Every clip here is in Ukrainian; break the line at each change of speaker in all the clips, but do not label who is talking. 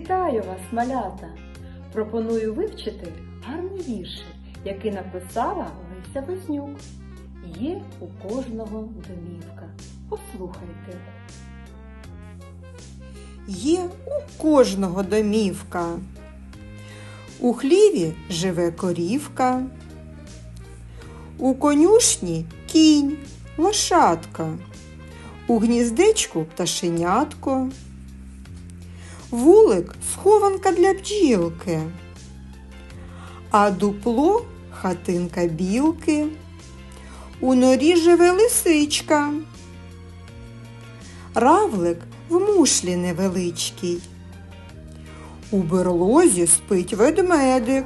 Вітаю вас, малята! Пропоную вивчити гарний віршик, який написала Леся Вознюк. Є у кожного домівка. Послухайте.
Є у кожного домівка. У хліві живе корівка, у конюшні кінь, лошадка, у гніздечку пташенятко, вулик схованка для бджілки, а дупло хатинка білки, у норі живе лисичка. Равлик в мушлі невеличкий. У берлозі спить ведмедик.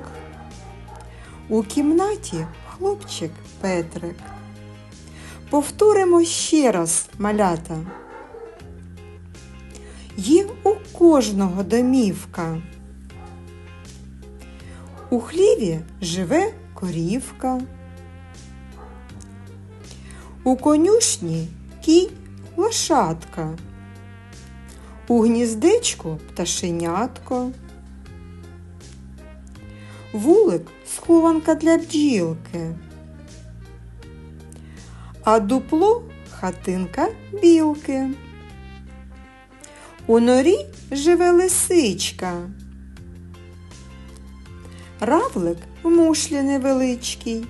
У кімнаті хлопчик Петрик. Повторимо ще раз, малята. Є кожного домівка. У хліві живе корівка. У конюшні кінь лошадка. У гніздечку пташенятко. Вулик схованка для бджілки. А дупло хатинка білки. У норі живе лисичка. Равлик в мушлі невеличкий.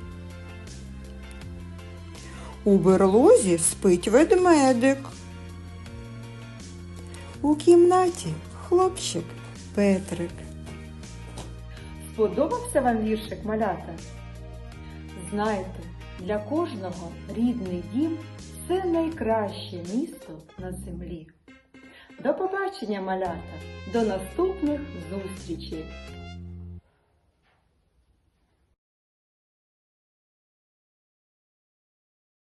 У берлозі спить ведмедик. У кімнаті хлопчик Петрик.
Сподобався вам віршик, малята? Знайте, для кожного рідний дім це найкраще місто на землі. До побачення, малята! До наступних зустрічей!